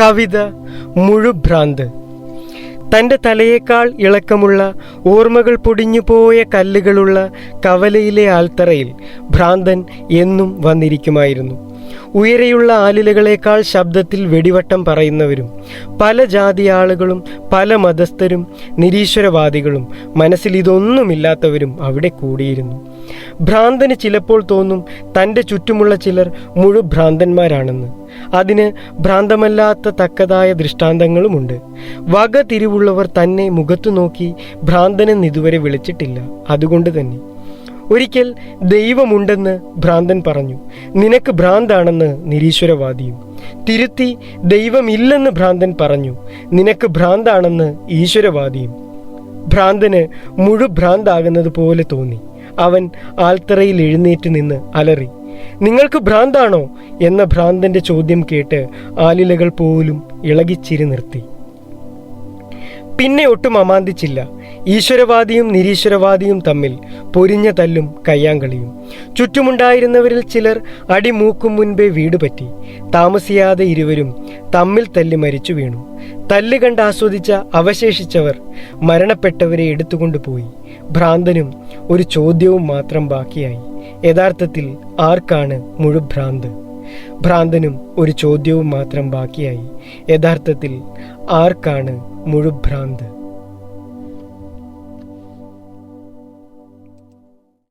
കവിത മുഴുഭ്രാന്ത്. തന്റെ തലയേക്കാൾ ഇളക്കമുള്ള ഓർമ്മകൾ പൊടിഞ്ഞുപോയ കല്ലുകളുള്ള കവലയിലെ ആൽത്തറയിൽ ഭ്രാന്തൻ എന്നും വന്നിരിക്കുമായിരുന്നു. ഉയരെയുള്ള ആലിലകളേക്കാൾ ശബ്ദത്തിൽ വെടിവട്ടം പറയുന്നവരും പല ജാതി ആളുകളും പല മതസ്ഥരും നിരീശ്വരവാദികളും മനസ്സിൽ ഇതൊന്നുമില്ലാത്തവരും അവിടെ കൂടിയിരുന്നു. ഭ്രാന്തന് ചിലപ്പോൾ തോന്നും തന്റെ ചുറ്റുമുള്ള ചിലർ മുഴു ഭ്രാന്തന്മാരാണെന്ന്. അതിന് ഭ്രാന്തമല്ലാത്ത തക്കതായ ദൃഷ്ടാന്തങ്ങളുമുണ്ട്. വക തിരിവുള്ളവർ തന്നെ മുഖത്തു നോക്കി ഭ്രാന്തനെന്ന് ഇതുവരെ വിളിച്ചിട്ടില്ല. അതുകൊണ്ട് തന്നെ ഒരിക്കൽ ദൈവമുണ്ടെന്ന് ഭ്രാന്തൻ പറഞ്ഞു. നിനക്ക് ഭ്രാന്താണെന്ന് നിരീശ്വരവാദിയും. തിരുത്തി ദൈവമില്ലെന്ന് ഭ്രാന്തൻ പറഞ്ഞു. നിനക്ക് ഭ്രാന്താണെന്ന് ഈശ്വരവാദിയും. ഭ്രാന്തന് മുഴുഭ്രാന്താകുന്നത് പോലെ തോന്നി. അവൻ ആൽത്തറയിൽ എഴുന്നേറ്റ് നിന്ന് അലറി നിങ്ങൾക്ക് ഭ്രാന്താണോ? എന്ന ഭ്രാന്തന്റെ ചോദ്യം കേട്ട് ആലിലകൾ പോലും ഇളകിച്ചിരി നിർത്തി. പിന്നെ ഒട്ടും അമാന്തിച്ചില്ല. ഈശ്വരവാദിയും നിരീശ്വരവാദിയും തമ്മിൽ പൊരിഞ്ഞ തല്ലും കയ്യാങ്കളിയും. ചുറ്റുമുണ്ടായിരുന്നവരിൽ ചിലർ അടിമൂക്കും മുൻപേ വീട് പറ്റി. താമസിയാതെ ഇരുവരും തമ്മിൽ തല്ലി മരിച്ചു വീണു. തല്ല് കണ്ട് ആസ്വദിച്ച അവശേഷിച്ചവർ മരണപ്പെട്ടവരെ എടുത്തുകൊണ്ടുപോയി ഭ്രാന്തനും ഒരു ചോദ്യവും മാത്രം ബാക്കിയായി. യഥാർത്ഥത്തിൽ ആർക്കാണ് മുഴുഭ്രാന്ത്? ഭ്രാന്തനും ഒരു ചോദ്യവും മാത്രം ബാക്കിയായി. യഥാർത്ഥത്തിൽ ആർക്കാണ് മുഴുഭ്രാന്ത്?